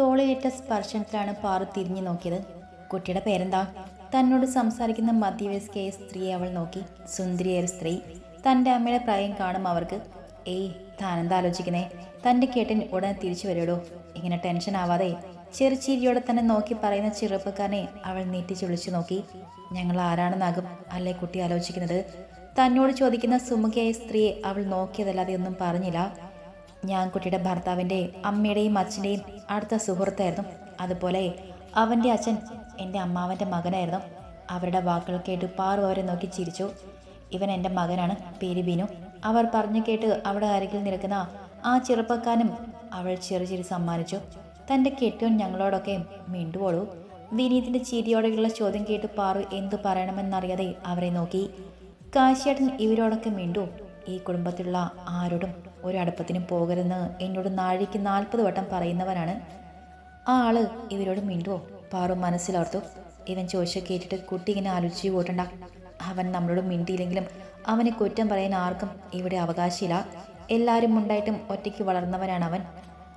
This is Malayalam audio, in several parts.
തോളിലിട്ട സ്പർശനത്തിലാണ് പാറു തിരിഞ്ഞു നോക്കിയത്. കുട്ടിയുടെ പേരെന്താ? തന്നോട് സംസാരിക്കുന്ന മധ്യവയസ്കയായ സ്ത്രീയെ അവൾ നോക്കി. സുന്ദരിയായ സ്ത്രീ. തന്റെ അമ്മയുടെ പ്രായം കാണും അവർക്ക്. ഏയ് താനെന്താ ആലോചിക്കുന്നേ? തന്റെ കേട്ടൻ ഉടനെ തിരിച്ചു വരുള്ളൂ ഇങ്ങനെ ടെൻഷൻ ആവാതെ ചെറുചീരിയോടെ തന്നെ നോക്കി പറയുന്ന ചെറുപ്പക്കാരനെ അവൾ നീട്ടിച്ച് വിളിച്ചു നോക്കി. ഞങ്ങൾ ആരാണെന്നാകും അല്ലേ കുട്ടി ആലോചിക്കുന്നത്? തന്നോട് ചോദിക്കുന്ന സുമുഖയായ സ്ത്രീയെ അവൾ നോക്കിയതല്ലാതെ ഒന്നും പറഞ്ഞില്ല. ഞാൻ കുട്ടിയുടെ ഭർത്താവിന്റെ അമ്മയുടെയും അച്ഛന്റെയും അടുത്ത സുഹൃത്തായിരുന്നു. അതുപോലെ അവന്റെ അച്ഛൻ എന്റെ അമ്മാവന്റെ മകനായിരുന്നു. അവരുടെ വാക്കുകൾ കേട്ട് പാറു അവരെ നോക്കി ചിരിച്ചു. ഇവൻ എന്റെ മകനാണ്. പേര് ബിനു അവർ പറഞ്ഞു കേട്ട് അവിടെ അരികിൽ നിൽക്കുന്ന ആ ചെറുപ്പക്കാരനും അവൾ ചെറു ചിരി സമ്മാനിച്ചു. തന്റെ കെട്ടിയോൻ ഞങ്ങളോടൊക്കെ മിണ്ടുവോളൂ. വിനീതിന്റെ ചിരിയോടെയുള്ള ചോദ്യം കേട്ട് പാറു എന്തു പറയണമെന്നറിയാതെ അവരെ നോക്കി. കാശിയേട്ടൻ ഇവരോടൊക്കെ മിണ്ടു. ഈ കുടുംബത്തിലുള്ള ആരോടും ഒരു അടുപ്പത്തിനും പോകരുതെന്ന് എന്നോട് നാഴിക്ക് നാൽപ്പത് വട്ടം പറയുന്നവനാണ്. ആ ആൾ ഇവരോട് മിണ്ടുവോ? പാറു മനസ്സിലോർത്തു. ഇവൻ ചോദിച്ച കേട്ടിട്ട് കുട്ടി ഇങ്ങനെ ആലോചിച്ച് പോയിട്ടുണ്ട. അവൻ നമ്മളോട് മിണ്ടിയില്ലെങ്കിലും അവനെ കുറ്റം പറയാൻ ആർക്കും ഇവിടെ അവകാശമില്ല എല്ലാവരും ഉണ്ടായിട്ടും ഒറ്റയ്ക്ക് വളർന്നവനാണ് അവൻ.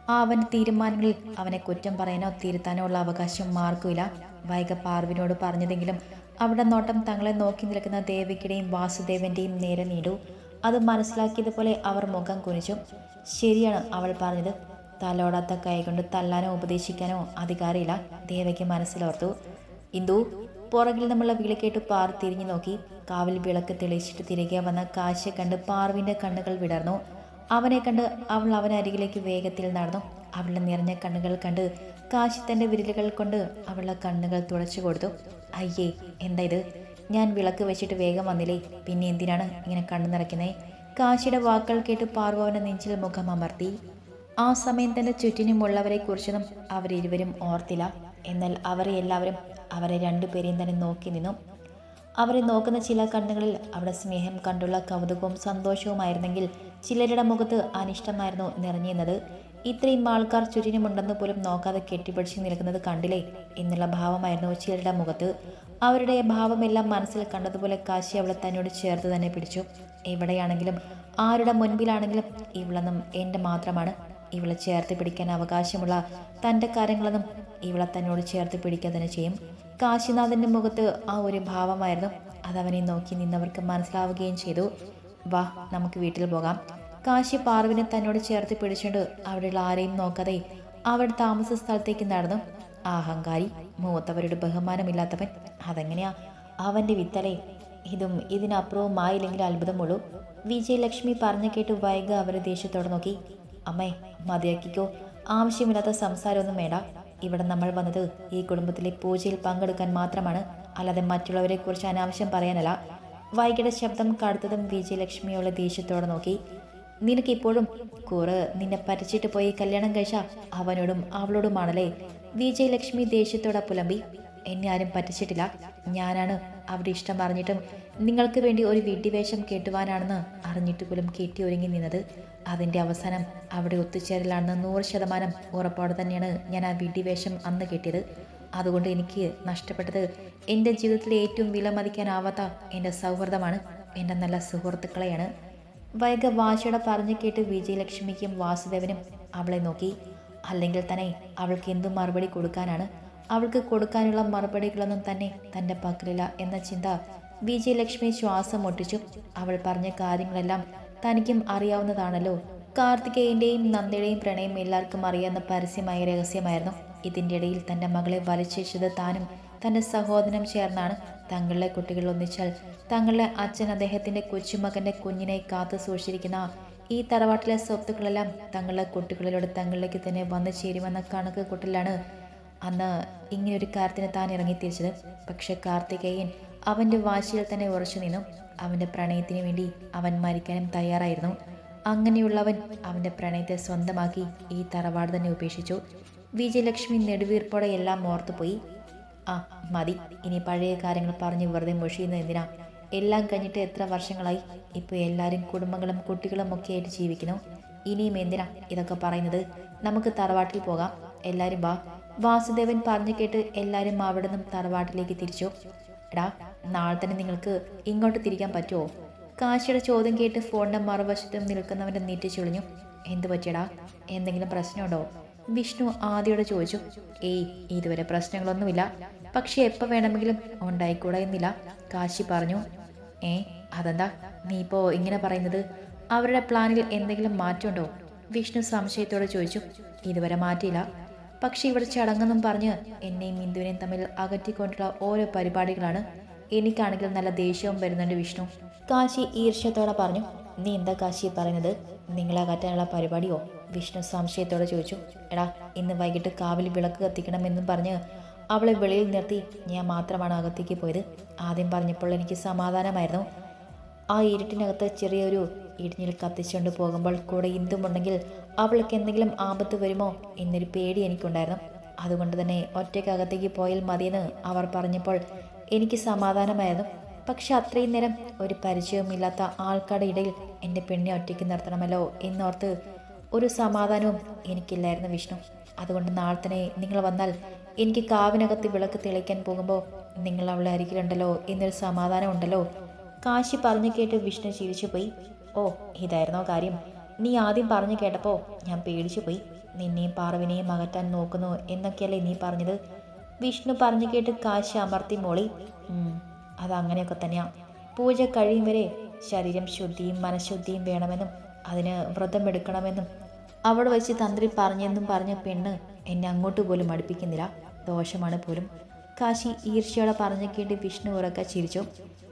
ആ അവന്റെ തീരുമാനങ്ങളിൽ അവനെ കുറ്റം പറയാനോ തിരുത്താനോ ഉള്ള അവകാശം മാർക്കുമില്ല വൈക പാർവിനോട് പറഞ്ഞതെങ്കിലും അവിടെ നോട്ടം തങ്ങളെ നോക്കി നിൽക്കുന്ന ദേവിക്കുടെയും വാസുദേവന്റെയും നേരെ നീണ്ടു. അത് മനസ്സിലാക്കിയതുപോലെ അവർ മുഖം കുനിച്ചു. ശരിയാണ് അവൾ പറഞ്ഞത്. തലോടാത്ത കൈകൊണ്ട് തല്ലാനോ ഉപദേശിക്കാനോ അധികാരമില്ല. ദേവയ്ക്ക് മനസ്സിലോർത്തു. ഇന്ദു പുറകിൽ നിന്നുള്ള വിളി കേട്ട് പാർ തിരിഞ്ഞു നോക്കി. കാവിൽ വിളക്ക് തെളിയിച്ചിട്ട് തിരികെ വന്ന കാശെ കണ്ട് പാർവിന്റെ കണ്ണുകൾ വിടർന്നു. അവനെ കണ്ട് അവൾ അവനരികിലേക്ക് വേഗത്തിൽ നടന്നു. അവളുടെ നിറഞ്ഞ കണ്ണുകൾ കണ്ട് കാശി തന്റെ വിരലുകൾ കൊണ്ട് അവളുടെ കണ്ണുകൾ തുടച്ചു കൊടുത്തു. അയ്യേ എന്താ ഇത്? ഞാൻ വിളക്ക് വെച്ചിട്ട് വേഗം വന്നില്ലേ? പിന്നെ എന്തിനാണ് ഇങ്ങനെ കണ്ണു നിറയ്ക്കുന്നത് കാശിയുടെ വാക്കുകൾ കേട്ട് പാർവ നെഞ്ചിൽ മുഖം അമർത്തി. ആ സമയം തന്റെ ചുറ്റിനുമുള്ളവരെ കുറിച്ചൊന്നും അവരിരുവരും ഓർത്തില്ല. എന്നാൽ അവരെ എല്ലാവരും അവരെ രണ്ടുപേരെയും തന്നെ നോക്കി നിന്നു. അവരെ നോക്കുന്ന ചില കണ്ണുകളിൽ അവിടെ സ്നേഹം കണ്ടുള്ള കൗതുകവും സന്തോഷവുമായിരുന്നെങ്കിൽ ചിലരുടെ മുഖത്ത് അനിഷ്ടമായിരുന്നു നിറഞ്ഞിരുന്നത്. ഇത്രയും ആൾക്കാർ ചുറ്റിനുമുണ്ടെന്ന് പോലും നോക്കാതെ കെട്ടിപ്പിടിച്ച് നിൽക്കുന്നത് കണ്ടില്ലേ? എന്നുള്ള ഭാവമായിരുന്നു ചിലരുടെ മുഖത്ത്. അവരുടെ ഭാവമെല്ലാം മനസ്സിൽ കണ്ടതുപോലെ കാശി അവളെ തന്നോട് ചേർത്ത് തന്നെ പിടിച്ചു. എവിടെയാണെങ്കിലും ആരുടെ മുൻപിലാണെങ്കിലും ഇവളെന്നും എന്റെ മാത്രമാണ്. ഇവളെ ചേർത്ത് പിടിക്കാൻ അവകാശമുള്ള തന്റെ കാര്യങ്ങളെന്നും ഇവളെ തന്നോട് ചേർത്ത് പിടിക്കുക തന്നെ ചെയ്യും. കാശിനാഥന്റെ മുഖത്ത് ആ ഒരു ഭാവമായിരുന്നു. അതവനെ നോക്കി നിന്നവർക്ക് മനസ്സിലാവുകയും ചെയ്തു. വാ നമുക്ക് വീട്ടിൽ പോകാം. കാശി പാർവിനെ തന്നോട് ചേർത്ത് പിടിച്ചുകൊണ്ട് അവിടെയുള്ള ആരെയും നോക്കാതെ അവിടെ താമസ സ്ഥലത്തേക്ക് നടന്നു. അഹങ്കാരി മൂത്തവരുടെ ബഹുമാനമില്ലാത്തവൻ അതെങ്ങനെയാ? അവന്റെ വിത്തലേ ഇതും ഇതിനപ്പുറവും ആയില്ലെങ്കിൽ അത്ഭുതമുള്ളൂ. വിജയലക്ഷ്മി പറഞ്ഞു കേട്ട് വൈക അവരെ ദേഷ്യത്തോടെ നോക്കി. അമ്മേ മതിയാക്കിക്കോ. ആവശ്യമില്ലാത്ത സംസാരമൊന്നും വേണ്ട. ഇവിടെ നമ്മൾ വന്നത് ഈ കുടുംബത്തിലെ പൂജയിൽ പങ്കെടുക്കാൻ മാത്രമാണ്. അല്ലാതെ മറ്റുള്ളവരെ കുറിച്ച് അനാവശ്യം പറയാനല്ല. വൈകിയുടെ ശബ്ദം കടുത്തതും വിജയലക്ഷ്മിയോളെ ദേഷ്യത്തോടെ നോക്കി. നിനക്കിപ്പോഴും കുറ് നിന്നെ പരിച്ചിട്ട് പോയി കല്യാണം കഴിച്ച അവനോടും അവളോടുമാണല്ലേ? വിജയലക്ഷ്മി ദേഷ്യത്തോടെ പുലമ്പി എന്നെ ആരും പറ്റിച്ചിട്ടില്ല. ഞാനാണ് അവിടെ ഇഷ്ടം അറിഞ്ഞിട്ടും നിങ്ങൾക്ക് വേണ്ടി ഒരു വിഡ്ഢിവേഷം കേട്ടുവാനാണെന്ന് അറിഞ്ഞിട്ട് പോലും കേട്ടി ഒരുങ്ങി നിന്നത്. അതിന്റെ അവസാനം അവിടെ ഒത്തുചേരലാണെന്ന് നൂറ് ശതമാനം ഉറപ്പോടെ തന്നെയാണ് ഞാൻ ആ വിഡ്ഢിവേഷം അന്ന് കെട്ടിയത്. അതുകൊണ്ട് എനിക്ക് നഷ്ടപ്പെട്ടത് എന്റെ ജീവിതത്തിലെ ഏറ്റവും വിലമതിക്കാനാവാത്ത എന്റെ സൗഹൃദമാണ്. എന്റെ നല്ല സുഹൃത്തുക്കളെയാണ്. വൈക വാശിയുടെ പറഞ്ഞു കേട്ട് വിജയലക്ഷ്മിക്കും വാസുദേവനും അവളെ നോക്കി. അല്ലെങ്കിൽ തന്നെ അവൾക്ക് എന്തു മറുപടി കൊടുക്കാനാണ്? അവൾക്ക് കൊടുക്കാനുള്ള മറുപടികളൊന്നും തന്നെ തന്റെ പക്കലില്ല എന്ന ചിന്ത വിജയലക്ഷ്മി ശ്വാസം മുട്ടിച്ചു. അവൾ പറഞ്ഞ കാര്യങ്ങളെല്ലാം തനിക്കും അറിയാവുന്നതാണല്ലോ. കാർത്തികേയന്റെയും നന്ദയുടെയും പ്രണയം എല്ലാവർക്കും അറിയാവുന്ന പരസ്യമായ രഹസ്യമായിരുന്നു. ഇതിന്റെ ഇടയിൽ തന്റെ മകളെ വലിച്ചേച്ചത് താനും തന്റെ സഹോദരനും ചേർന്നാണ്. തങ്ങളുടെ കുട്ടികൾ ഒന്നിച്ചാൽ തങ്ങളുടെ അച്ഛൻ അദ്ദേഹത്തിന്റെ കൊച്ചുമകന്റെ കുഞ്ഞിനെ കാത്തു സൂക്ഷിച്ചിരിക്കുന്ന ഈ തറവാട്ടിലെ സ്വത്തുക്കളെല്ലാം തങ്ങളുടെ കുട്ടികളിലൂടെ തങ്ങളിലേക്ക് തന്നെ വന്നു ചേരുമെന്ന കണക്ക് കൂട്ടലാണ് അന്ന് ഇങ്ങനൊരു കാര്യത്തിന് താൻ ഇറങ്ങിത്തിരിച്ചത്. പക്ഷെ കാർത്തികേയൻ അവന്റെ വാശിയിൽ തന്നെ ഉറച്ചു നിന്നു. അവന്റെ പ്രണയത്തിന് വേണ്ടി അവൻ മരിക്കാനും തയ്യാറായിരുന്നു. അങ്ങനെയുള്ളവൻ അവന്റെ പ്രണയത്തെ സ്വന്തമാക്കി ഈ തറവാട് തന്നെ ഉപേക്ഷിച്ചു. വിജയലക്ഷ്മി നെടുവീർപ്പോടെ എല്ലാം ഓർത്തുപോയി. ആ മതി. ഇനി പഴയ കാര്യങ്ങൾ പറഞ്ഞ് വെറുതെ മുഷിയുന്നത് എന്തിനാ? എല്ലാം കഴിഞ്ഞിട്ട് എത്ര വർഷങ്ങളായി? ഇപ്പോൾ എല്ലാവരും കുടുംബങ്ങളും കുട്ടികളും ഒക്കെ ആയിട്ട് ജീവിക്കുന്നു. ഇനിയും എന്തിനാ ഇതൊക്കെ പറയുന്നത്? നമുക്ക് തറവാട്ടിൽ പോകാം. എല്ലാവരും വാ. വാസുദേവൻ പറഞ്ഞു കേട്ട് എല്ലാവരും അവിടെ നിന്നും തറവാട്ടിലേക്ക് തിരിച്ചു. എടാ നാളെ തന്നെ നിങ്ങൾക്ക് ഇങ്ങോട്ട് തിരിക്കാൻ പറ്റുമോ കാശിയുടെ ചോദ്യം കേട്ട് ഫോണിന്റെ മറുവശത്ത് നീറ്റി ചൊളിഞ്ഞു. എന്ത് പറ്റിയടാ? എന്തെങ്കിലും പ്രശ്നമുണ്ടോ? വിഷ്ണു ആദ്യയോടെ ചോദിച്ചു. ഏയ് ഇതുവരെ പ്രശ്നങ്ങളൊന്നുമില്ല. പക്ഷെ എപ്പോൾ വേണമെങ്കിലും ഉണ്ടായിക്കൂടാ എന്നില്ല. കാശി പറഞ്ഞു. ഏ അതെന്താ? നീ ഇപ്പോൾ ഇങ്ങനെ പറയുന്നത്? അവരുടെ പ്ലാനിൽ എന്തെങ്കിലും മാറ്റമുണ്ടോ? വിഷ്ണു സംശയത്തോടെ ചോദിച്ചു. ഇതുവരെ മാറ്റിയില്ല. പക്ഷെ ഇവിടെ ചടങ്ങെന്നും പറഞ്ഞ് എന്നെയും ഇന്ദുവിനെയും തമ്മിൽ അകറ്റിക്കൊണ്ടുള്ള ഓരോ പരിപാടികളാണ് എനിക്കാണെങ്കിൽ നല്ല ദേഷ്യവും വരുന്നുണ്ട് വിഷ്ണു. കാശി ഈർഷ്യത്തോടെ പറഞ്ഞു നീ എന്താ കാശി പറയുന്നത്? നിങ്ങളെ അകറ്റാനുള്ള പരിപാടിയോ? വിഷ്ണു സംശയത്തോടെ ചോദിച്ചു. എടാ ഇന്ന് വൈകിട്ട് കാവിൽ വിളക്ക് കത്തിക്കണമെന്നും പറഞ്ഞ് അവളെ വെളിയിൽ നിർത്തി ഞാൻ മാത്രമാണ് അകത്തേക്ക് പോയത്. ആദ്യം പറഞ്ഞപ്പോൾ എനിക്ക് സമാധാനമായിരുന്നു. ആ ഇരുട്ടിനകത്ത് ചെറിയൊരു ഇടിഞ്ഞിൽ കത്തിച്ചുകൊണ്ട് പോകുമ്പോൾ കൂടെ ഇന്ദുമുണ്ടെങ്കിൽ അവൾക്ക് എന്തെങ്കിലും ആപത്ത് വരുമോ എന്നൊരു പേടി എനിക്കുണ്ടായിരുന്നു. അതുകൊണ്ട് തന്നെ ഒറ്റയ്ക്കകത്തേക്ക് പോയാൽ മതിയെന്ന് അവർ പറഞ്ഞപ്പോൾ എനിക്ക് സമാധാനമായിരുന്നു. പക്ഷെ അത്രയും നേരം ഒരു പരിചയവുമില്ലാത്ത ആൾക്കാരുടെ ഇടയിൽ എന്റെ പെണ്ണെ ഒറ്റയ്ക്ക് നിർത്തണമല്ലോ എന്നോർത്ത് ഒരു സമാധാനവും എനിക്കില്ലായിരുന്നു വിഷ്ണു. അതുകൊണ്ട് നാളെ തന്നെ നിങ്ങൾ വന്നാൽ എനിക്ക് കാവിനകത്ത് വിളക്ക് തെളിക്കാൻ പോകുമ്പോൾ നിങ്ങൾ അവളെ അരികിലുണ്ടല്ലോ എന്നൊരു സമാധാനം ഉണ്ടല്ലോ കാശി പറഞ്ഞു കേട്ട് വിഷ്ണു ചിരിച്ചു പോയി ഓ ഇതായിരുന്നോ കാര്യം? നീ ആദ്യം പറഞ്ഞു കേട്ടപ്പോൾ ഞാൻ പേടിച്ചു പോയി നിന്നെയും പാർവിനെയും അകറ്റാൻ നോക്കുന്നു എന്നൊക്കെയല്ലേ നീ പറഞ്ഞത്? വിഷ്ണു പറഞ്ഞു കേട്ട് കാശി അമർത്തി മോളി. "ഉം, അതങ്ങനെയൊക്കെ തന്നെയാ. പൂജ കഴിയും വരെ ശരീരം ശുദ്ധിയും മനഃശുദ്ധിയും വേണമെന്നും അതിന് വ്രതം എടുക്കണമെന്നും അവിടെ വെച്ച് തന്ത്രി പറഞ്ഞെന്നും പറഞ്ഞ പെണ്ണ് എന്നെ അങ്ങോട്ട് പോലും അടുപ്പിക്കുന്നില്ല ദോഷമാണ് പോലും. കാശി ഈർഷ്യയോടെ പറഞ്ഞു കേട്ട് വിഷ്ണു ഉറക്കെ ചിരിച്ചു.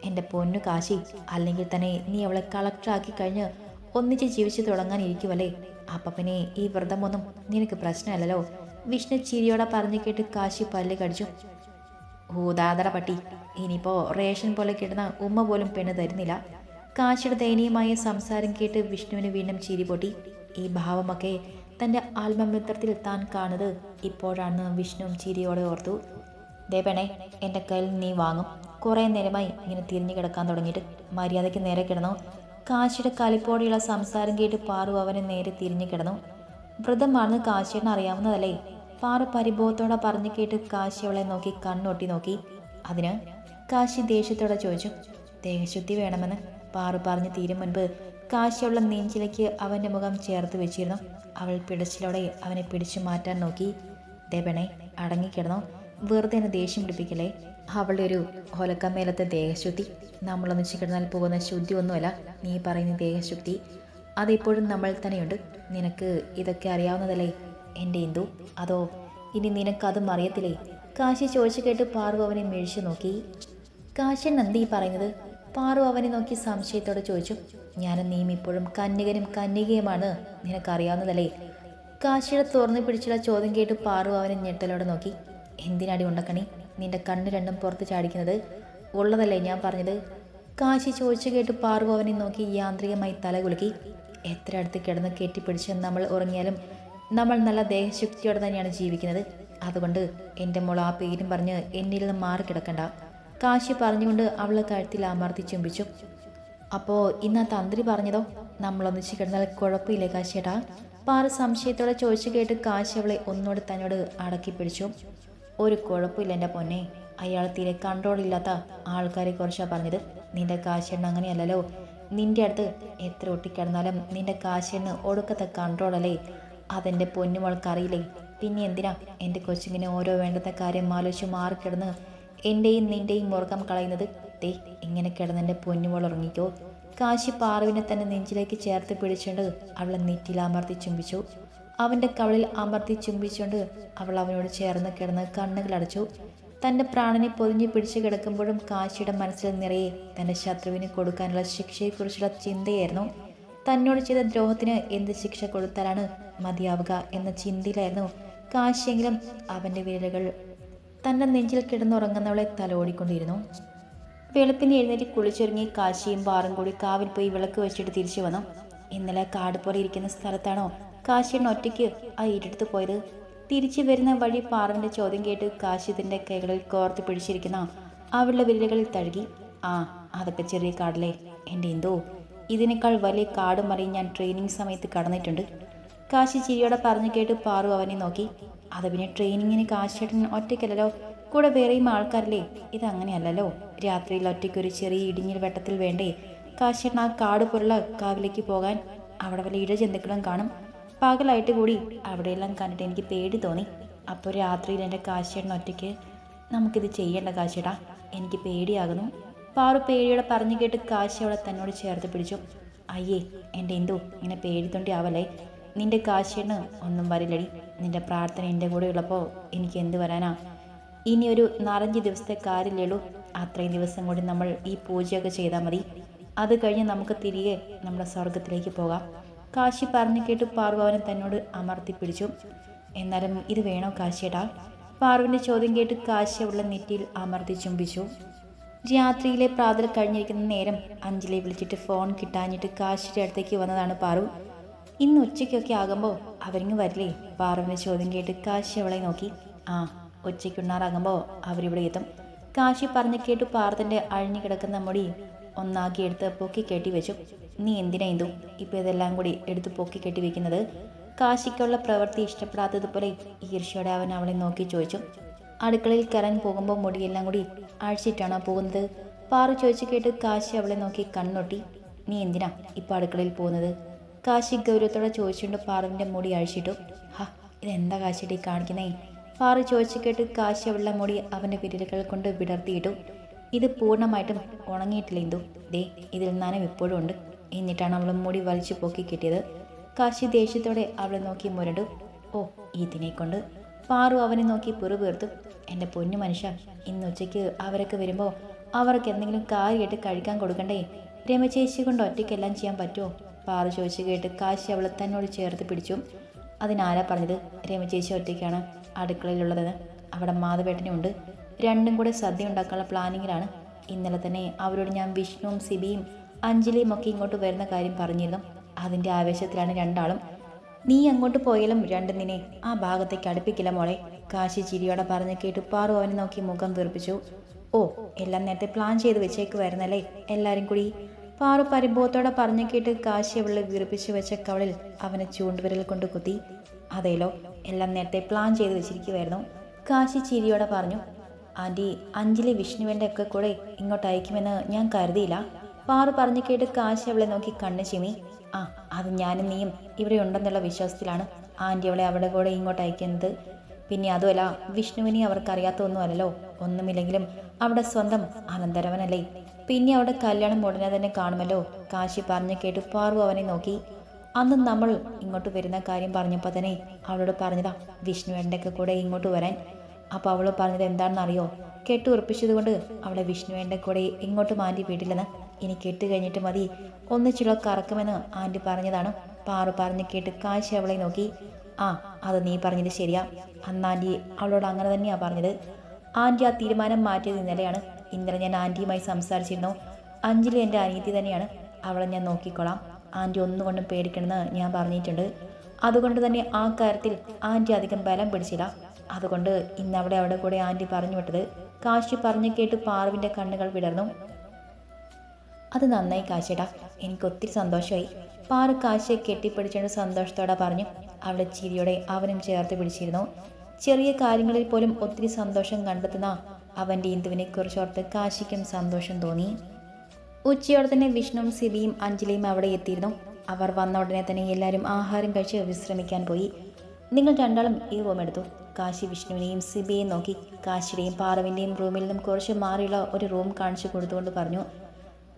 എന്റെ പൊന്നു കാശി അല്ലെങ്കിൽ തന്നെ നീ അവളെ കളക്ടറാക്കി കഴിഞ്ഞ് ഒന്നിച്ച് ജീവിച്ചു തുടങ്ങാനിരിക്കുമല്ലേ അപ്പം പിന്നെ ഈ വ്രതമൊന്നും നിനക്ക് പ്രശ്നമല്ലല്ലോ. വിഷ്ണു ചിരിയോടെ പറഞ്ഞു കേട്ട് കാശി പല്ല് കടിച്ചു. ഊതാതട പട്ടി ഇനിയിപ്പോൾ റേഷൻ പോലെ കിട്ടുന്ന ഉമ്മ പോലും പെണ്ണ് തരുന്നില്ല. കാശിയുടെ ദയനീയമായ സംസാരം കേട്ട് വിഷ്ണുവിന് വീണ്ടും ചിരി പൊട്ടി. ഈ ഭാവമൊക്കെ തന്റെ ആത്മമിത്രത്തിൽ താൻ കാണുന്നത് ഇപ്പോഴാണ് വിഷ്ണുവും ചിരിയോടെ ഓർത്തു. ദേവണേ എന്റെ കയ്യിൽ നീ വാങ്ങും. കുറേ നേരമായി ഇങ്ങനെ തിരിഞ്ഞു കിടക്കാൻ തുടങ്ങിയിട്ട് മര്യാദയ്ക്ക് നേരെ കിടന്നു. കാശിയുടെ കലിപ്പോടെയുള്ള സംസാരം കേട്ട് പാറു അവനെ നേരെ തിരിഞ്ഞു കിടന്നു. വ്രതമാണെന്ന് കാശിയേട്ടന് അറിയാവുന്നതല്ലേ? പാറു പരിഭവത്തോടെ പറഞ്ഞു കേട്ട് കാശി അവളെ നോക്കി കണ്ണൊട്ടി നോക്കി. അതിന് കാശി ദേഷ്യത്തോടെ ചോദിച്ചു ദേഹശുദ്ധി വേണമെന്ന്? പാറു പറഞ്ഞു തീരും മുൻപ് കാശിയുള്ള നെഞ്ചിലേക്ക് അവന്റെ മുഖം ചേർത്ത് വെച്ചിരുന്നു. അവൾ പിടച്ചിലോടെ അവനെ പിടിച്ചു മാറ്റാൻ നോക്കി. ദേവണേ അടങ്ങിക്കിടന്നു. വെറുതെ എന്നെ ദേഷ്യം പിടിപ്പിക്കലേ അവളുടെ ഒരു ഒലക്കമേലത്തെ ദേഹശുദ്ധി. നമ്മളൊന്നിച്ച് കിടന്നാൽ പോകുന്ന ശുദ്ധി ഒന്നുമല്ല നീ പറയുന്ന ദേഹശുദ്ധി. അതിപ്പോഴും നമ്മൾ തന്നെയുണ്ട്. നിനക്ക് ഇതൊക്കെ അറിയാവുന്നതല്ലേ? എന്റെ ഇന്ദു അതോ ഇനി നിനക്കതും അറിയത്തില്ലേ? കാശി ചോദിച്ചു കേട്ട് പാറു അവനെ മിഴിച്ചു നോക്കി. കാശൻ നന്ദി പറയുന്നത്? പാറു അവനെ നോക്കി സംശയത്തോടെ ചോദിച്ചു ഞാനും നീയും ഇപ്പോഴും കന്യകനും കന്യകയുമാണ്. നിനക്കറിയാവുന്നതല്ലേ? കാശിയുടെ തുറന്നു പിടിച്ചുള്ള ചോദ്യം കേട്ട് പാറു അവനെ ഞെട്ടലോടെ നോക്കി. എന്തിനാടി ഉണ്ടക്കണി? നിന്റെ കണ്ണ് രണ്ടും പുറത്ത് ചാടിക്കുന്നത്. ഉള്ളതല്ലേ ഞാൻ പറഞ്ഞത്? കാശി ചോദിച്ചു കേട്ട് പാറു അവനെ നോക്കി യാന്ത്രികമായി തല കുലുക്കി. എത്ര അടുത്ത് കിടന്ന് കെട്ടിപ്പിടിച്ച് നമ്മൾ ഉറങ്ങിയാലും നമ്മൾ നല്ല ദേഹശക്തിയോടെ തന്നെയാണ് ജീവിക്കുന്നത്. അതുകൊണ്ട് എന്റെ മോൾ ആ പേരും പറഞ്ഞ് എന്നിൽ നിന്ന് മാറി കിടക്കണ്ട കാശി പറഞ്ഞുകൊണ്ട് അവളെ കഴുത്തിൽ അമർത്തി ചുംബിച്ചു. അപ്പോൾ ഇന്ന് ആ തന്ത്രി പറഞ്ഞതോ? നമ്മളൊന്നിച്ച് കിടന്നാൽ കുഴപ്പമില്ലേ കാശിയേട്ടാ? പാറ സംശയത്തോടെ ചോദിച്ചു കേട്ട് കാശി അവളെ ഒന്നോട് തന്നോട് അടക്കി പിടിച്ചു. ഒരു കുഴപ്പമില്ല എന്റെ പൊന്നെ. അയാൾ തീരെ കൺട്രോൾ ഇല്ലാത്ത ആൾക്കാരെ കുറിച്ചാണ് പറഞ്ഞത്. നിന്റെ കാശിയെണ്ണ അങ്ങനെയല്ലല്ലോ. നിന്റെ അടുത്ത് എത്ര ഒട്ടിക്കിടന്നാലും നിന്റെ കാശിയെണ്ണ് ഒടുക്കത്തെ കൺട്രോളല്ലേ അതെന്റെ പൊന്നുമോൾക്കറിയില്ലേ? പിന്നെ എന്തിനാ എന്റെ കൊച്ചിങ്ങനെ ഓരോ വേണ്ടത്തെ കാര്യം ആലോചിച്ച് മാറിക്കിടന്ന് എന്റെയും നിന്റെയും മുറുക്കം കളയുന്നത് ദേ ഇങ്ങനെ കിടന്നെന്റെ പൊന്നുമോൾ കാശി പാറുവിനെ തന്നെ നെഞ്ചിലേക്ക് ചേർത്ത് പിടിച്ചുകൊണ്ട് അവളെ നെറ്റിയിൽ അമർത്തി ചുംബിച്ചു. അവന്റെ കവളിൽ അമർത്തി ചുംബിച്ചുകൊണ്ട് അവൾ അവനോട് ചേർന്ന് കിടന്ന് കണ്ണുകളടച്ചു തന്റെ പ്രാണനെ പൊതിഞ്ഞു പിടിച്ചു കിടക്കുമ്പോഴും കാശിയുടെ മനസ്സിൽ നിറയെ തന്റെ ശത്രുവിന് കൊടുക്കാനുള്ള ശിക്ഷയെക്കുറിച്ചുള്ള ചിന്തയായിരുന്നു. തന്നോട് ചെയ്ത ദ്രോഹത്തിന് എന്ത് ശിക്ഷ കൊടുത്താലാണ് മതിയാവുക എന്ന ചിന്തയിലായിരുന്നു കാശിയെങ്കിലും അവന്റെ വിരലുകൾ തന്റെ നെഞ്ചിൽ കിടന്നുറങ്ങുന്നവളെ തലോടിക്കൊണ്ടിരുന്നു. വെളുപ്പിന് എഴുന്നേറ്റ് കുളിച്ചൊരുങ്ങി കാശിയും പാറും കൂടി കാവിൽ പോയി വിളക്ക് വെച്ചിട്ട് തിരിച്ചു വന്നു. ഇന്നലെ കാട് പോലെ ഇരിക്കുന്ന സ്ഥലത്താണോ കാശിയുടെ ഒറ്റയ്ക്ക് ആ ഇരുടുത്ത് പോയത്? തിരിച്ചു വരുന്ന വഴി പാറുവിന്റെ ചോദ്യം കേട്ട് കാശിതിന്റെ കൈകളിൽ കോർത്ത് പിടിച്ചിരിക്കുന്ന അവളുടെ വിരലുകളിൽ തഴുകി. ആ അതൊക്കെ ചെറിയ കാടല്ലേ. എന്റെ എന്തോ? ഇതിനേക്കാൾ വലിയ കാടും മറിയും ഞാൻ ട്രെയിനിങ് സമയത്ത് കടന്നിട്ടുണ്ട്. കാശി ചിരിയോടെ പറഞ്ഞു കേട്ട് പാറു അവനെ നോക്കി. അത് പിന്നെ ട്രെയിനിങ്ങിന് കാശേട്ടൻ ഒറ്റയ്ക്കല്ലല്ലോ. കൂടെ വേറെയും ആൾക്കാരില്ലേ? ഇതങ്ങനെയല്ലല്ലോ രാത്രിയിൽ ഒറ്റയ്ക്ക് ഒരു ചെറിയ ഇടിഞ്ഞിൽ വെട്ടത്തിൽ വേണ്ടേ? കാശേട്ടൻ ആ കാട് പോലുള്ള കാവിലേക്ക് പോകാൻ അവിടെ വല്ല ഇഴജന്തുക്കളും കാണും. പകലായിട്ട് കൂടി അവിടെയെല്ലാം കണ്ടിട്ട് എനിക്ക് പേടി തോന്നി. അപ്പോൾ രാത്രിയിൽ എന്റെ കാശേട്ടൻ ഒറ്റയ്ക്ക് നമുക്കിത് ചെയ്യേണ്ട കാശേട്ടാ എനിക്ക് പേടിയാകുന്നു. പാറു പേടിയോടെ പറഞ്ഞു കേട്ട് കാശി അവളെ തന്നോട് ചേർത്ത് പിടിച്ചു. അയ്യേ എന്റെ എന്തോ? ഇങ്ങനെ പേടിത്തൊണ്ടി ആവല്ലേ? നിന്റെ കാശിന് ഒന്നും വരില്ലടി. നിന്റെ പ്രാർത്ഥന എന്റെ കൂടെ ഉള്ളപ്പോൾ എനിക്ക് എന്ത് വരാനാ? ഇനി ഒരു നാലഞ്ച് ദിവസത്തെ കാര്യമില്ലുള്ളൂ അത്രയും ദിവസം കൂടി നമ്മൾ ഈ പൂജയൊക്കെ ചെയ്താൽ മതി. അത് കഴിഞ്ഞ് നമുക്ക് തിരികെ നമ്മുടെ സ്വർഗത്തിലേക്ക് പോകാം. കാശി പറഞ്ഞു കേട്ട് പാർവവനെ തന്നോട് അമർത്തി പിടിച്ചു. എന്നാലും ഇത് വേണോ കാശിയേട്ടാ? പാർവിന്റെ ചോദ്യം കേട്ട് കാശി അവളുടെ നെറ്റിയിൽ അമർത്തി ചുംബിച്ചു. രാത്രിയിലെ പ്രാതൽ കഴിഞ്ഞിരിക്കുന്ന നേരം അഞ്ജലി വിളിച്ചിട്ട് ഫോൺ കിട്ടാഞ്ഞിട്ട് കാശിയുടെ അടുത്തേക്ക് വന്നതാണ് പാറു. ഇന്ന് ഉച്ചയ്ക്കൊക്കെ ആകുമ്പോൾ അവരിങ്ങ് വരില്ലേ? പാറുവിന്റെ ചോദ്യം കേട്ട് കാശി അവളെ നോക്കി. ആ ഉച്ചയ്ക്കുണ്ണാറാകുമ്പോൾ അവരിവിടെ എത്തും. കാശി പറഞ്ഞു കേട്ടു പാർത്തിന്റെ അഴിഞ്ഞു കിടക്കുന്ന മുടി ഒന്നാക്കി എടുത്ത് പൊക്കി കെട്ടി വെച്ചു. നീ എന്തിനാ ഇന്ദു ഇപ്പോൾ ഇതെല്ലാം കൂടി എടുത്ത് പൊക്കി കെട്ടി വെക്കുന്നത്? കാശിക്കുള്ള പ്രവൃത്തി ഇഷ്ടപ്പെടാത്തതുപോലെ ഈർഷ്യയോടെ അവൻ അവളെ നോക്കി ചോദിച്ചു. അടുക്കളയിൽ കയറാൻ പോകുമ്പോൾ മുടിയെല്ലാം കൂടി അഴിച്ചിട്ടാണോ പോകുന്നത്? പാറു ചോദിച്ചു കേട്ട് കാശി അവളെ നോക്കി കണ്ണൊട്ടി. നീ എന്തിനാ ഇപ്പോൾ അടുക്കളയിൽ പോകുന്നത്? കാശി ഗൗരവത്തോടെ ചോദിച്ചുകൊണ്ട് പാറുവിന്റെ മുടി അഴിച്ചിട്ടു. ഹാ ഇതെന്താ കാശിയുടെ ഈ കാണിക്കുന്നേ? പാറു ചോദിച്ചു കേട്ട് കാശി അവളുടെ മുടി അവന്റെ വിരലുകൾ കൊണ്ട് വിടർത്തിയിട്ടു. ഇത് പൂർണമായിട്ടും ഉണങ്ങിയിട്ടില്ല ഇന്ദു. ദേ ഇതിൽ നനം ഇപ്പോഴും ഉണ്ട്. എന്നിട്ടാണ് അവൾ മുടി വലിച്ചു പൊക്കി കിട്ടിയത്. കാശി ദേഷ്യത്തോടെ അവളെ നോക്കി മുരണ്ടു ഓ ഇതിനെ കൊണ്ട്. പാറു അവനെ നോക്കി പിറുപീർത്തു എന്റെ പൊന്നു മനുഷ്യ ഇന്ന് ഉച്ചയ്ക്ക് അവരൊക്കെ വരുമ്പോൾ അവർക്ക് എന്തെങ്കിലും കാര്യമായിട്ട് കഴിക്കാൻ കൊടുക്കണ്ടേ? രമചേച്ചി കൊണ്ട് ഒറ്റയ്ക്കെല്ലാം ചെയ്യാൻ പറ്റുമോ പാറു ചോദിച്ചു കേട്ട് കാശി അവളെ തന്നോട് ചേർത്ത് പിടിച്ചു. അതിനാരാ പറഞ്ഞത്? രമചേച്ചി ഒറ്റയ്ക്കാണ് അടുക്കളയിലുള്ളതെന്ന്. അവിടെ മാധവേട്ടനുണ്ട്. രണ്ടും കൂടെ സദ്യ ഉണ്ടാക്കാനുള്ള പ്ലാനിങ്ങിലാണ്. ഇന്നലെ തന്നെ അവരോട് ഞാൻ വിഷ്ണുവും സിബിയും അഞ്ജലിയും ഒക്കെ ഇങ്ങോട്ട് വരുന്ന കാര്യം പറഞ്ഞിരുന്നു. അതിന്റെ ആവേശത്തിലാണ് രണ്ടാളും. നീ അങ്ങോട്ട് പോയാലും രണ്ടും നിന്നെ ആ ഭാഗത്തേക്ക് അടുപ്പിക്കില്ല മോളെ. കാശി ചിരിയോടെ പറഞ്ഞു കേട്ട് പാറു അവനെ നോക്കി മുഖം വീർപ്പിച്ചു. ഓ എല്ലാം നേരത്തെ പ്ലാൻ ചെയ്ത് വെച്ചേക്ക് വരുന്നല്ലേ എല്ലാവരും കൂടി പാറു പരിഭവത്തോടെ പറഞ്ഞു കേട്ട് കാശി അവളെ വീർപ്പിച്ചു വെച്ച കവളിൽ അവനെ ചൂണ്ടുവിരൽ കൊണ്ട് കുത്തി. അതേലോ എല്ലാം നേരത്തെ പ്ലാൻ ചെയ്ത് വെച്ചിരിക്കുമായിരുന്നു കാശി ചിരിയോടെ പറഞ്ഞു ആന്റി അഞ്ജലി വിഷ്ണുവിന്റെ ഒക്കെ കൂടെ ഇങ്ങോട്ട് അയക്കുമെന്ന് ഞാൻ കരുതിയില്ല. പാറു പറഞ്ഞു കേട്ട് കാശി അവളെ നോക്കി കണ്ണ് ചിമി ആ അത് ഞാനും നീയും ഇവിടെ ഉണ്ടെന്നുള്ള വിശ്വാസത്തിലാണ് ആന്റി അവളെ അവിടെ കൂടെ ഇങ്ങോട്ട് അയക്കുന്നത്. പിന്നെ അതുമല്ല വിഷ്ണുവിനെ അവർക്കറിയാത്ത ഒന്നുമല്ലല്ലോ. ഒന്നുമില്ലെങ്കിലും അവിടെ സ്വന്തം അനന്തരവനല്ലേ. പിന്നെ അവിടെ കല്യാണം ഉടനെ തന്നെ കാണുമല്ലോ? കാശി പറഞ്ഞു കേട്ട് പാറു അവനെ നോക്കി. അന്ന് നമ്മൾ ഇങ്ങോട്ട് വരുന്ന കാര്യം പറഞ്ഞപ്പോൾ തന്നെ അവളോട് പറഞ്ഞതാ വിഷ്ണുവേണ്ടൊക്കെ കൂടെ ഇങ്ങോട്ട് വരാൻ. അപ്പോൾ അവൾ പറഞ്ഞത് എന്താണെന്ന് അറിയോ കെട്ട് അവളെ വിഷ്ണുവേന്റെ കൂടെ ഇങ്ങോട്ട് മാറ്റി വീട്ടില്ലെന്ന്. ഇനി കെട്ട് കഴിഞ്ഞിട്ട് മതി. ഒന്നിച്ചുള്ള കറക്കുമെന്ന് ആന്റി പറഞ്ഞതാണ്. പാറു പറഞ്ഞ് കേട്ട് കാശി അവളെ നോക്കി. ആ അത് നീ പറഞ്ഞത് ശരിയാ. അന്ന് ആന്റി അവളോട് അങ്ങനെ തന്നെയാണ് പറഞ്ഞത്. ആന്റി ആ തീരുമാനം മാറ്റിയത് ഇന്നലെയാണ്. ഇന്നലെ ഞാൻ ആന്റിയുമായി സംസാരിച്ചിരുന്നു. അഞ്ജലി എന്റെ അനിയത്തി തന്നെയാണ്. അവളെ ഞാൻ നോക്കിക്കോളാം ആന്റി ഒന്നുകൊണ്ടും പേടിക്കണമെന്ന് ഞാൻ പറഞ്ഞിട്ടുണ്ട്. അതുകൊണ്ട് തന്നെ ആ കാര്യത്തിൽ ആന്റി അധികം ബലം പിടിച്ചില്ല. അതുകൊണ്ട് ഇന്ന് അവിടെ അവിടെ കൂടെ ആന്റി പറഞ്ഞു വിട്ടത് കാശി പറഞ്ഞു കേട്ട് പാറുവിന്റെ കണ്ണുകൾ വിടർന്നു. അത് നന്നായി കാശിടാ എനിക്ക് ഒത്തിരി സന്തോഷമായി. പാറു കാശിയെ കെട്ടിപ്പിടിച്ചുകൊണ്ട് സന്തോഷത്തോടെ പറഞ്ഞു. അവളെ ചിരിയോടെ അവനും ചേർത്ത് പിടിച്ചിരുന്നു. ചെറിയ കാര്യങ്ങളിൽ പോലും ഒത്തിരി സന്തോഷം കണ്ടെത്തുന്ന അവന്റെ ഇന്ദുവിനെ കുറിച്ചോർത്ത് കാശിക്കും സന്തോഷം തോന്നി. ഉച്ചയോടെ തന്നെ വിഷ്ണുവും സിബിയും അഞ്ജലിയും അവിടെ എത്തിയിരുന്നു. അവർ വന്ന ഉടനെ തന്നെ എല്ലാവരും ആഹാരം കഴിച്ച് വിശ്രമിക്കാൻ പോയി. നിങ്ങൾ രണ്ടാളും ഈ റൂം എടുത്തു. കാശി വിഷ്ണുവിനെയും സിബിയെയും നോക്കി. കാശിയുടെയും പാറവിന്റെയും റൂമിൽ നിന്നും കുറച്ച് മാറിയുള്ള ഒരു റൂം കാണിച്ചു കൊടുത്തുകൊണ്ട് പറഞ്ഞു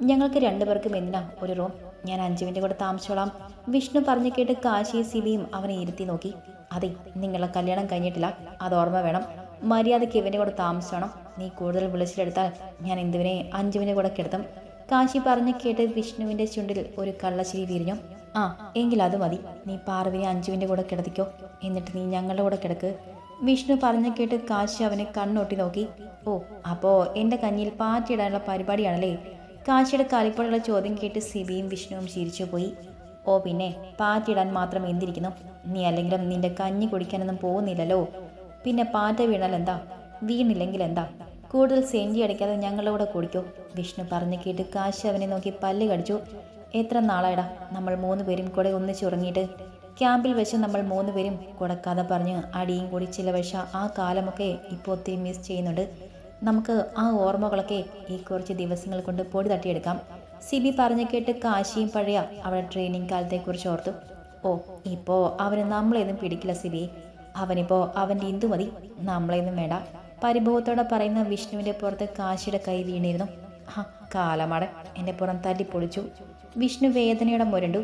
ഞങ്ങൾക്ക് രണ്ടുപേർക്കും എന്തിനാ ഒരു റൂം? ഞാൻ അഞ്ജുവിന്റെ കൂടെ താമസിച്ചോളാം. വിഷ്ണു പറഞ്ഞു കേട്ട് കാശിയും സിബിയും അവനെ ഇരുത്തി നോക്കി. അതെ നിങ്ങളെ കല്യാണം കഴിഞ്ഞിട്ടില്ല. അത് ഓർമ്മ വേണം. മര്യാദയ്ക്ക് ഇവന്റെ കൂടെ താമസിച്ചോണം. നീ കൂടുതൽ വിളിച്ചിലെടുത്താൽ ഞാൻ എന്തുവിനെ അഞ്ജുവിനെ കൂടെ കിടത്തും. കാശി പറഞ്ഞു കേട്ട് വിഷ്ണുവിന്റെ ചുണ്ടിൽ ഒരു കള്ളശ്ശേരി വിരിഞ്ഞു. ആ എങ്കിൽ അത് മതി. നീ പാർവിനെ അഞ്ജുവിന്റെ കൂടെ കിടത്തിക്കോ. എന്നിട്ട് നീ ഞങ്ങളുടെ കൂടെ കിടക്ക്. വിഷ്ണു പറഞ്ഞു കേട്ട് കാശി അവനെ കണ്ണൊട്ടി നോക്കി. ഓ അപ്പോ എന്റെ കഞ്ഞിയിൽ പാറ്റിയിടാനുള്ള പരിപാടിയാണല്ലേ? കാശിയുടെ കാലിപ്പോഴുള്ള ചോദ്യം കേട്ട് സിബിയും വിഷ്ണുവും ചിരിച്ചു പോയി. ഓ പിന്നെ പാറ്റിയിടാൻ മാത്രം എന്തിരിക്കുന്നു? നീ അല്ലെങ്കിലും നിന്റെ കഞ്ഞി കുടിക്കാനൊന്നും പോകുന്നില്ലല്ലോ. പിന്നെ പാറ്റ വീണാൽ എന്താ? വീണില്ലെങ്കിൽ എന്താ? കൂടുതൽ സെന്റി അടിക്കാതെ ഞങ്ങളുടെ കൂടെ കുടിക്കോ വിഷ്ണു പറഞ്ഞു കേട്ട് കാശി അവനെ നോക്കി പല്ല് കടിച്ചു. എത്ര നാളായടാ? നമ്മൾ മൂന്ന് പേരും കൂടെ ഒന്നിച്ചുറങ്ങിയിട്ട് ക്യാമ്പിൽ വെച്ച് നമ്മൾ മൂന്ന് പേരും കുടക്കാതെ പറഞ്ഞ് അടിയും കൂടി ചിലവശ ആ കാലമൊക്കെ ഇപ്പോൾ ഒത്തിരി മിസ് ചെയ്യുന്നുണ്ട്. നമുക്ക് ആ ഓർമ്മകളൊക്കെ ഈ കുറച്ച് ദിവസങ്ങൾ കൊണ്ട് പൊടി തട്ടിയെടുക്കാം. സിബി പറഞ്ഞു കേട്ട് കാശിയും പഴയ അവളുടെ ട്രെയിനിങ് കാലത്തെക്കുറിച്ച് ഓർത്തു. ഓ ഇപ്പോൾ അവന് നമ്മളേതും പിടിക്കില്ല സിബി. അവനിപ്പോൾ അവന്റെ ഇന്ദു മതി നമ്മളേതും വേണ്ട. പരിഭവത്തോടെ പറയുന്ന വിഷ്ണുവിന്റെ പുറത്ത് കാശിയുടെ കൈ വീണിരുന്നു. ആ കാലമട എന്റെ പുറം തല്ലി പൊളിച്ചു. വിഷ്ണു വേദനയുടെ മുരണ്ടു.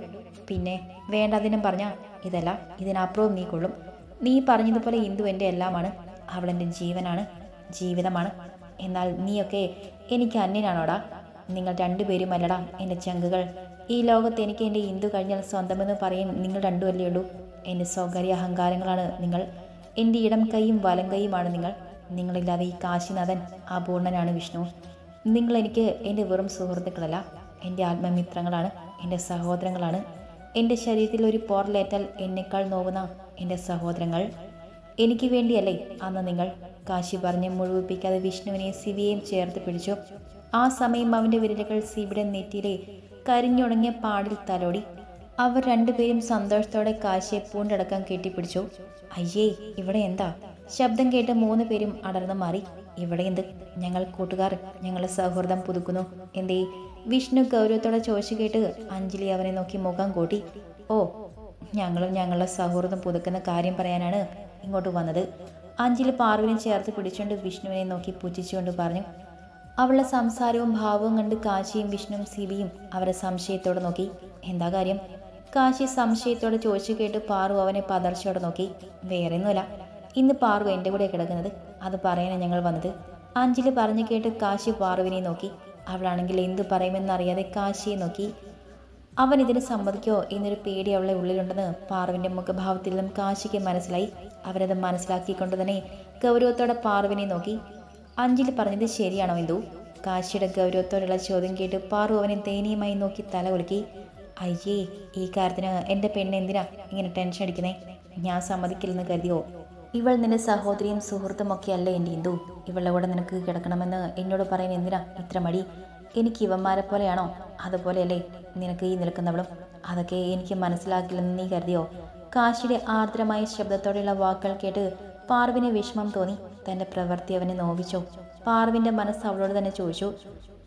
പിന്നെ വേണ്ടതിനും പറഞ്ഞ ഇതല്ല ഇതിനപ്പുറവും നീ കൊള്ളും. നീ പറഞ്ഞതുപോലെ ഇന്ദു എന്റെ എല്ലാമാണ്. അവളെന്റെ ജീവനാണ് ജീവിതമാണ്. എന്നാൽ നീയൊക്കെ എനിക്ക് അന്യനാണോടാ? നിങ്ങൾ രണ്ടുപേരും അല്ലടാ എന്റെ ചങ്കുകൾ. ഈ ലോകത്ത് എനിക്ക് എന്റെ ഇന്ദു കഴിഞ്ഞാൽ സ്വന്തമെന്ന് പറയും നിങ്ങൾ രണ്ടുമല്ലേ ഉള്ളൂ. എന്റെ സ്വകാര്യ അഹങ്കാരങ്ങളാണ് നിങ്ങൾ. എന്റെ ഇടം കൈയും വലം കൈയുമാണ് നിങ്ങൾ. നിങ്ങളില്ലാതെ ഈ കാശിനാഥൻ അപൂർണനാണ് വിഷ്ണു. നിങ്ങളെനിക്ക് എന്റെ വെറും സുഹൃത്തുക്കളല്ല എന്റെ ആത്മമിത്രങ്ങളാണ് എന്റെ സഹോദരങ്ങളാണ്. എന്റെ ശരീരത്തിൽ ഒരു പോറലേറ്റാൽ എന്നെക്കാൾ നോവുന്ന എന്റെ സഹോദരങ്ങൾ. എനിക്ക് വേണ്ടിയല്ലേ അന്ന് നിങ്ങൾ കാശി പറഞ്ഞ് മുഴുവിപ്പിക്കാതെ വിഷ്ണുവിനെ സിവിയെയും ചേർത്ത് പിടിച്ചു. ആ സമയം അവന്റെ വിരലുകൾ സിബിയുടെ നെറ്റിയിലെ കരിഞ്ഞുണങ്ങിയ പാടിൽ തലോടി. അവർ രണ്ടുപേരും സന്തോഷത്തോടെ കാശിയെ പൂണ്ടടക്കം കെട്ടിപ്പിടിച്ചു. അയ്യേ ഇവിടെ എന്താ? ശബ്ദം കേട്ട് മൂന്ന് പേരും അടർന്നു മാറി. ഇവിടെ എന്ത്? ഞങ്ങൾ കൂട്ടുകാർ. ഞങ്ങളുടെ സൗഹൃദം പുതുക്കുന്നു. എന്തേ? വിഷ്ണു ഗൗരവത്തോടെ ചോദിച്ചു കേട്ട് അഞ്ജലി അവനെ നോക്കി മുഖം കൂട്ടി. ഓ ഞങ്ങളും ഞങ്ങളുടെ സൗഹൃദം പുതുക്കുന്ന കാര്യം പറയാനാണ് ഇങ്ങോട്ട് വന്നത്. അഞ്ജലി പാർവിനെ ചേർത്ത് പിടിച്ചുകൊണ്ട് വിഷ്ണുവിനെ നോക്കി പുച്ഛിച്ചുകൊണ്ട് പറഞ്ഞു. അവളുടെ സംസാരവും ഭാവവും കണ്ട് കാശിയും വിഷ്ണുവും സിബിയും അവരെ സംശയത്തോടെ നോക്കി. എന്താ കാര്യം? കാശി സംശയത്തോടെ ചോദിച്ചു കേട്ട് പാറു അവനെ പതർച്ചയോടെ നോക്കി. വേറെയൊന്നുമില്ല. ഇന്ന് പാർവ് എന്റെ കൂടെ കിടക്കുന്നത്. അത് പറയാനാണ് ഞങ്ങൾ വന്നത്. അഞ്ജലി പറഞ്ഞു കേട്ട് കാശി പാർവിനെ നോക്കി. അവളാണെങ്കിൽ എന്ത് പറയുമെന്നറിയാതെ കാശിയെ നോക്കി. അവൻ ഇതിന് സമ്മതിക്കോ എന്നൊരു പേടി അവളെ ഉള്ളിലുണ്ടെന്ന് പാർവിന്റെ മുഖഭാവത്തിൽ നിന്നും കാശിക്ക് മനസ്സിലായി. അവരത് മനസ്സിലാക്കിക്കൊണ്ട് തന്നെ ഗൗരവത്തോടെ പാർവിനെ നോക്കി. അഞ്ജലി പറഞ്ഞത് ശരിയാണോ എന്തു കാശിയുടെ ഗൗരവത്തോടുള്ള ചോദ്യം കേട്ട് പാറു അവനെ ദയനീയമായി നോക്കി തല കുലുക്കി. അയ്യേ ഈ കാര്യത്തിന് എന്റെ പെണ്ണ് എന്തിനാ ഇങ്ങനെ ടെൻഷൻ അടിക്കുന്നേ? ഞാൻ സമ്മതിക്കില്ലെന്ന് കരുതിയോ? ഇവൾ നിന്റെ സഹോദരിയും സുഹൃത്തും ഒക്കെ അല്ലേ എന്റെ ഇന്ദു? ഇവളുടെ കൂടെ നിനക്ക് കിടക്കണമെന്ന് എന്നോട് പറയാൻ എന്തിനാ ഇത്ര മടി? എനിക്ക് ഇവന്മാരെ പോലെയാണോ? അതുപോലെയല്ലേ നിനക്ക് ഈ നിൽക്കുന്നവളും? അതൊക്കെ എനിക്ക് മനസ്സിലാക്കില്ലെന്ന് നീ കരുതിയോ? കാശിയുടെ ആർദ്രമായ ശബ്ദത്തോടെയുള്ള വാക്കുകൾ കേട്ട് പാർവിന് വിഷമം തോന്നി. തന്റെ പ്രവൃത്തി അവനെ നോവിച്ചു. പാർവിന്റെ മനസ്സ് അവളോട് തന്നെ ചോദിച്ചു.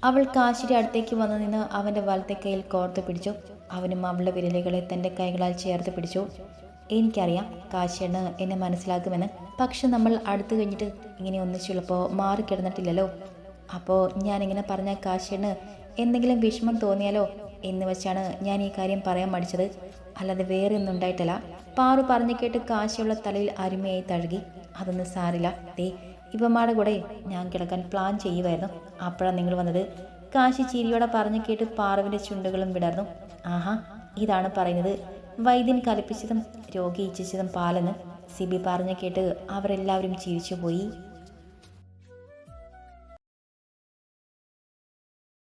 അവൾ കാശിയുടെ അടുത്തേക്ക് വന്നു നിന്ന് അവന്റെ വലത്തെ കൈയിൽ കോർത്ത് പിടിച്ചു. അവനും അവളുടെ വിരലുകളെ തന്റെ കൈകളാൽ ചേർത്ത് പിടിച്ചു. എനിക്കറിയാം കാശിയാണ് എന്നെ മനസ്സിലാക്കുമെന്ന്. പക്ഷെ നമ്മൾ അടുത്ത് കഴിഞ്ഞിട്ട് ഇങ്ങനെ ഒന്നിച്ചുള്ളപ്പോൾ മാറി കിടന്നിട്ടില്ലല്ലോ അപ്പോൾ ഞാനിങ്ങനെ പറഞ്ഞ കാശിയാണ് എന്തെങ്കിലും വിഷമം തോന്നിയാലോ എന്ന് വെച്ചാണ് ഞാൻ ഈ കാര്യം പറയാൻ മടിച്ചത്. അല്ലാതെ വേറെ ഒന്നും ഉണ്ടായിട്ടില്ല. പാറു പറഞ്ഞു കേട്ട് കാശിയുള്ള തലയിൽ അരുമയായി തഴുകി. അതൊന്നും സാരില്ല. ദേ ഇവന്മാരുടെ കൂടെ ഞാൻ കിടക്കാൻ പ്ലാൻ ചെയ്യുമായിരുന്നു അപ്പോഴാണ് നിങ്ങൾ വന്നത്. കാശി ചിരിയോടെ പറഞ്ഞു കേട്ട് പാറുവിന്റെ ചുണ്ടുകളും വിടർന്നു. ആഹാ ഇതാണ് പറയുന്നത്. വൈദ്യൻ കൽപ്പിച്ചതും രോഗി ഇച്ഛിച്ചതും പാലെന്ന് സിബി പറഞ്ഞു കേട്ട് അവരെല്ലാവരും ചിരിച്ചുപോയി.